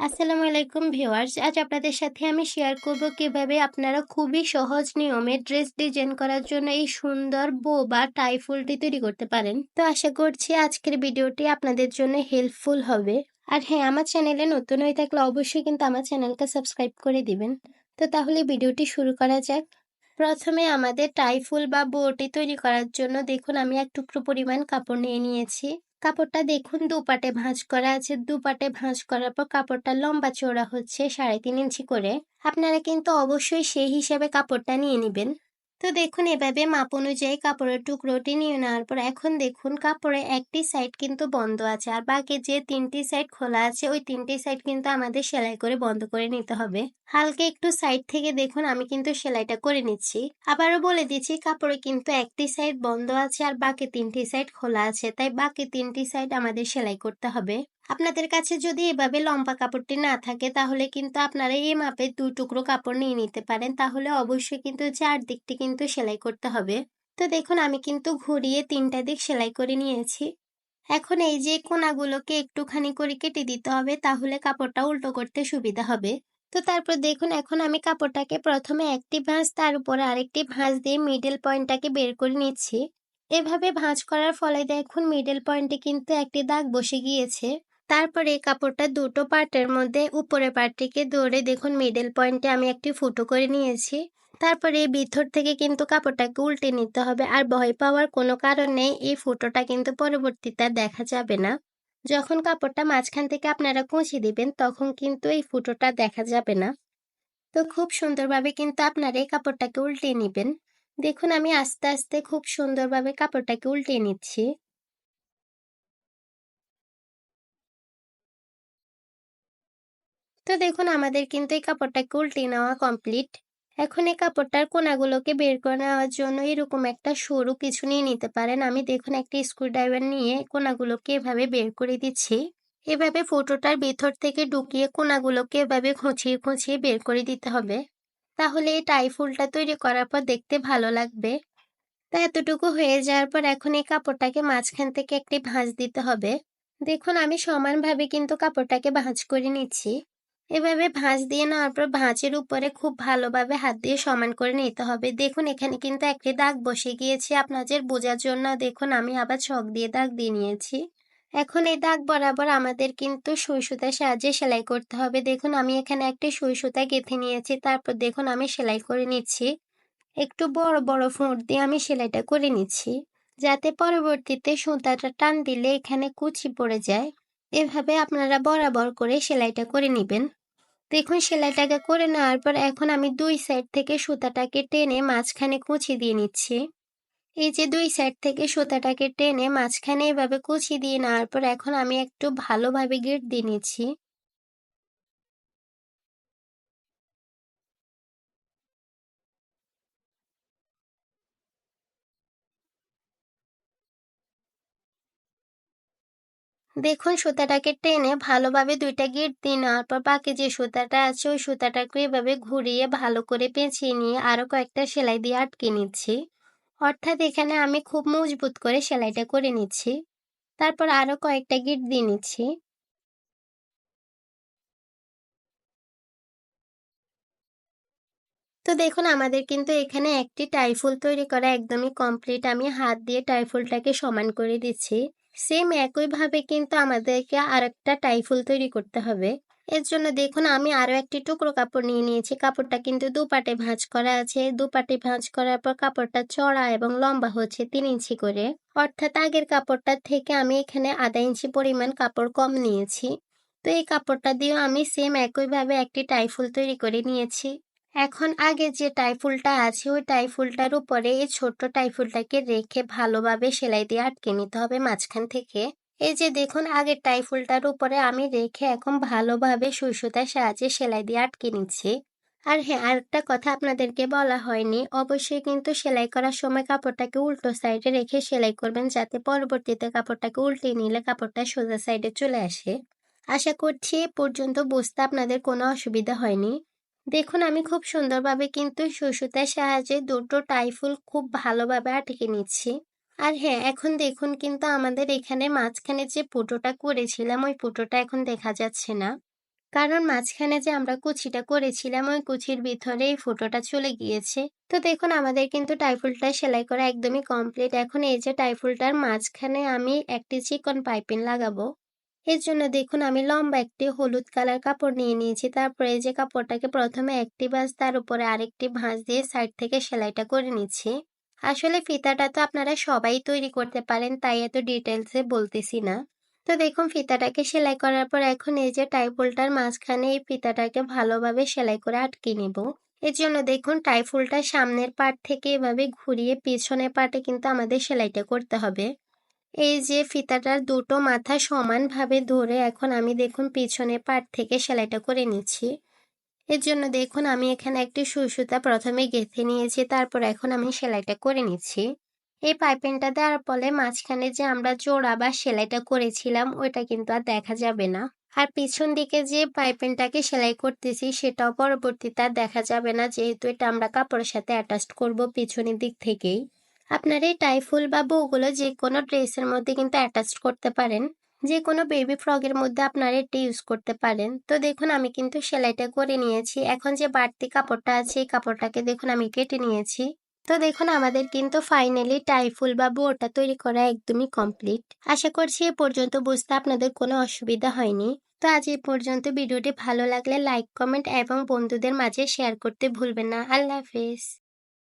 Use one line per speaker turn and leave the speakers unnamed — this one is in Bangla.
আসসালামু আলাইকুম ভিউয়ার্স। আজ আপনাদের সাথে আমি শেয়ার করব কীভাবে আপনারা খুবই সহজ নিয়মে ড্রেস ডিজাইন করার জন্য এই সুন্দর বো বা টাই ফুলটি তৈরি করতে পারেন। তো আশা করছি আজকের ভিডিওটি আপনাদের জন্য হেল্পফুল হবে। আর হ্যাঁ আমার চ্যানেলে নতুন হয়ে থাকলে অবশ্যই কিন্তু আমার চ্যানেলকে সাবস্ক্রাইব করে দিবেন। তো তাহলে ভিডিওটি শুরু করা যাক। প্রথমে আমাদের টাই ফুল বা বোটি তৈরি করার জন্য দেখুন, আমি এক টুকরো পরিমাণ কাপড় নিয়ে নিয়েছি। কাপড়টা দেখুন, দুপাটে ভাঁজ করা আছে। দুপাটে ভাঁজ করার পর কাপড়টা লম্বা চওড়া হচ্ছে, সাড়ে তিন ইঞ্চি করে। আপনারা কিন্তু অবশ্যই সেই হিসাবে কাপড়টা নিয়ে নেবেন। তো দেখুন, এভাবে মাপ অনুযায়ী কাপড়ের টুকরোটি নিয়ে নেওয়ার পর এখন দেখুন কাপড়ে একটি সাইড কিন্তু বন্ধ আছে আর বাকি যে তিনটি সাইড খোলা আছে, ওই তিনটি সাইড কিন্তু আমাদের সেলাই করে বন্ধ করে নিতে হবে। হালকা একটু সাইড থেকে দেখুন, আমি কিন্তু সেলাইটা করে নিচ্ছি। আবারও বলে দিচ্ছি, কাপড়ে কিন্তু একটি সাইড বন্ধ আছে আর বাকি তিনটি সাইড খোলা আছে, তাই বাকি তিনটি সাইড আমাদের সেলাই করতে হবে। আপনাদের কাছে যদি এভাবে লম্বা কাপড়টি না থাকে, তাহলে কিন্তু আপনারা এই মাপে দুই টুকরো কাপড় নিয়ে নিতে পারেন। তাহলে অবশ্যই কিন্তু চার দিকটি কিন্তু সেলাই করতে হবে। তো দেখুন, আমি কিন্তু ঘুরিয়ে তিনটা দিক সেলাই করে নিয়েছি। এখন এই যে কোনাগুলোকে একটুখানি করে কেটে দিতে হবে, তাহলে কাপড়টা উল্টো করতে সুবিধা হবে। তো তারপর দেখুন, এখন আমি কাপড়টাকে প্রথমে একটি ভাঁজ, তার উপরে আরেকটি ভাঁজ দিয়ে মিডল পয়েন্টটাকে বের করে নিচ্ছি। এভাবে ভাঁজ করার ফলে দেখুন মিডল পয়েন্টে কিন্তু একটি দাগ বসে গিয়েছে। তারপরে কাপড়টা দুটো পার্টের মধ্যে উপরের পার্টটিকে ধরে দেখুন মিডল পয়েন্টে আমি একটি ফুটো করে নিয়েছি। তারপরে এই ভিতর থেকে কিন্তু কাপড়টাকে উল্টে নিতে হবে আর ভয় পাওয়ার কোনো কারণ এই ফুটোটা কিন্তু পরবর্তীতে দেখা যাবে না। যখন কাপড়টা মাঝখান থেকে আপনারা কুঁচি দিবেন, তখন কিন্তু এই ফুটোটা দেখা যাবে না। তো খুব সুন্দরভাবে কিন্তু আপনারা এই কাপড়টাকে উল্টে নেবেন। দেখুন আমি আস্তে আস্তে খুব সুন্দরভাবে কাপড়টাকে উল্টে নিচ্ছি। তো দেখুন, আমাদের কিন্তু এই কাপড়টাকে উল্টে নেওয়া কমপ্লিট এখন এই কাপড়টার কোনাগুলোকে বের করে নেওয়ার জন্য এরকম একটা সরু কিছু নিয়ে নিতে পারেন। আমি দেখুন, একটা স্ক্রুড্রাইভার নিয়ে কোনাগুলোকে এভাবে বের করে দিচ্ছি। এভাবে ফোটোটার ভেতর থেকে ঢুকিয়ে কোনাগুলোকে এভাবে খুঁচিয়ে খুঁচিয়ে বের করে দিতে হবে। তাহলে এই টাই ফুলটা তৈরি করার পর দেখতে ভালো লাগবে। তা এতটুকু হয়ে যাওয়ার পর এখন এই কাপড়টাকে মাঝখান থেকে একটি ভাঁজ দিতে হবে। দেখুন, আমি সমানভাবে কিন্তু কাপড়টাকে ভাঁজ করে নিচ্ছি। এভাবে ভাঁজ দিয়ে নেওয়ার পর ভাঁজের উপরে খুব ভালোভাবে হাত দিয়ে সমান করে নিতে হবে। দেখুন, এখানে কিন্তু একটি দাগ বসে গিয়েছে। আপনাদের বোঝার জন্য দেখুন, আমি আবার ছক দিয়ে দাগ দিয়ে নিয়েছি। এখন এই দাগ বরাবর আমাদের কিন্তু সুই সুতার সাহায্যে সেলাই করতে হবে। দেখুন, আমি এখানে একটি সুই সুতা গেঁথে নিয়েছি। তারপর দেখুন, আমি সেলাই করে নিচ্ছি। একটু বড় বড় ফোঁট দিয়ে আমি সেলাইটা করে নিচ্ছি। যাতে পরবর্তীতে সুতাটা টান দিলে এখানে কুচি পড়ে যায়। এভাবে আপনারা বরাবর করে সেলাইটা করে নেবেন। দেখুন, সেলাইটাকে করে নেওয়ার পর এখন আমি দুই সাইড থেকে সুতাটাকে টেনে মাঝখানে কুচি দিয়ে নিচ্ছি। এই যে দুই সাইড থেকে সুতাটাকে টেনে মাঝখানে এভাবে কুচি দিয়ে নেওয়ার পর এখন আমি একটু ভালোভাবে গেট দিয়ে নিচ্ছি। দেখুন সুতাটাকে টেনে ভালোভাবে দুইটা গিট নেওয়ার পর বাকি যে সুতাটা আছে ওই সুতাটাকে এভাবে ঘুরিয়ে ভালো করে পেঁচিয়ে নিয়ে আরও কয়েকটা সেলাই দিয়ে আটকে নিচ্ছি। অর্থাৎ এখানে আমি খুব মজবুত করে সেলাইটা করে নিচ্ছি। তারপর আরও কয়েকটা গিট দিয়ে নিচ্ছি। তো দেখুন আমাদের কিন্তু এখানে একটি টাইফুল তৈরি করা একদমই কমপ্লিট। আমি হাত দিয়ে টাইফুলটাকে সমান করে দিচ্ছি। সেম একইভাবে কিন্তু আমাদেরকে আর একটা টাইফুল তৈরি করতে হবে। এর জন্য দেখুন, আমি আরও একটি টুকরো কাপড় নিয়ে নিয়েছি। কাপড়টা কিন্তু দুপাটে ভাঁজ করা আছে। দুপাটে ভাঁজ করার পর কাপড়টা চড়া এবং লম্বা হচ্ছে তিন ইঞ্চি করে। অর্থাৎ আগের কাপড়টার থেকে আমি এখানে আধা ইঞ্চি পরিমাণ কাপড় কম নিয়েছি। তো এই কাপড়টা দিয়েও আমি সেম একইভাবে একটি টাইফুল তৈরি করে নিয়েছি। এখন আগে যে টাইফুলটা আছে, ওই টাইফুলটার উপরে এই ছোট্ট টাইফুলটাকে রেখে ভালোভাবে সেলাই দিয়ে আটকে নিতে হবে মাঝখান থেকে। এই যে দেখুন, আগের টাইফুলটার উপরে আমি রেখে এখন ভালোভাবে সুই সুতার সাহায্যে সেলাই দিয়ে আটকে নিচ্ছি। আর হ্যাঁ আরেকটা কথা আপনাদেরকে বলা হয়নি, অবশ্যই কিন্তু সেলাই করার সময় কাপড়টাকে উল্টো সাইডে রেখে সেলাই করবেন, যাতে পরবর্তীতে কাপড়টাকে উল্টে নিলে কাপড়টা সোজা সাইডে চলে আসে। আশা করছি এ পর্যন্ত বুঝতে আপনাদের কোনো অসুবিধা হয়নি। দেখুন, আমি খুব সুন্দরভাবে কিন্তু সুসুতার সাহায্যে দুটো টাইফুল খুব ভালোভাবে আটকে নিচ্ছি। আর হ্যাঁ এখন দেখুন কিন্তু আমাদের এখানে মাঝখানে যে পুটোটা করেছিলাম, ওই পুটোটা এখন দেখা যাচ্ছে না। কারণ মাঝখানে যে আমরা কুচিটা করেছিলাম, ওই কুচির ভিতরে এই ফুটোটা চলে গিয়েছে। তো দেখুন, আমাদের কিন্তু টাইফুলটা সেলাই করা একদমই কমপ্লিট এখন এই যে টাইফুলটার মাঝখানে আমি একটি চিকন পাইপিং লাগাবো। এর জন্য দেখুন, আমি লম্বা একটি হলুদ কালার কাপড় নিয়ে নিয়েছি। তারপরে যে কাপড়টাকে প্রথমে একটি ভাঁজ, তার উপরে আরেকটি ভাঁজ দিয়ে সাইড থেকে সেলাইটা করে নিচ্ছি। আসলে ফিতাটা তো আপনারা সবাই তৈরি করতে পারেন, তাই এত ডিটেলসে বলতেছি না। তো দেখুন, ফিতাটাকে সেলাই করার পর এখন এই যে টাইফুলটার মাঝখানে এই ফিতাটাকে ভালোভাবে সেলাই করে আটকে নেব। এর জন্য দেখুন টাইফুলটা সামনের পার্ট থেকে এভাবে ঘুরিয়ে পিছনের পার্টে কিন্তু আমাদের সেলাইটা করতে হবে। এই যে ফিতাটার দুটো মাথা সমানভাবে ধরে এখন আমি দেখুন পিছনে পার্ট থেকে সেলাইটা করে নিচ্ছি। এর জন্য দেখুন আমি এখানে একটি সুই সুতা প্রথমে গেঁথে নিয়েছি, তারপর এখন আমি সেলাইটা করে নিচ্ছি। এই পাইপেনটা দেওয়ার ফলে মাঝখানে যে আমরা জোড়া বা সেলাইটা করেছিলাম, ওইটা কিন্তু আর দেখা যাবে না। আর পিছন দিকে যে পাইপেনটাকে সেলাই করতেছি, সেটাও পরবর্তীতে আর দেখা যাবে না, যেহেতু এটা আমরা কাপড়ের সাথে অ্যাটাচ করব পিছনের দিক থেকেই। আপনারা এই টাইফুল বা বউগুলো যে কোনো ড্রেসের মধ্যে কিন্তু অ্যাটাচ করতে পারেন। যে কোনো বেবি ফ্রকের মধ্যে আপনারা এটা ইউজ করতে পারেন। তো দেখুন, আমি কিন্তু সেলাইটা করে নিয়েছি। এখন যে বাড়তি কাপড়টা আছে, এই কাপড়টাকে দেখুন, আমি কেটে নিয়েছি। তো দেখুন, আমাদের কিন্তু ফাইনালি টাইফুল বা বোটা তৈরি করা একদমই কমপ্লিট আশা করছি এ পর্যন্ত বুঝতে আপনাদের কোনো অসুবিধা হয়নি। তো আজ এই পর্যন্ত ভিডিওটি ভালো লাগলে লাইক কমেন্ট এবং বন্ধুদের মাঝে শেয়ার করতে ভুলবেন না। আল্লাহ হাফেজ।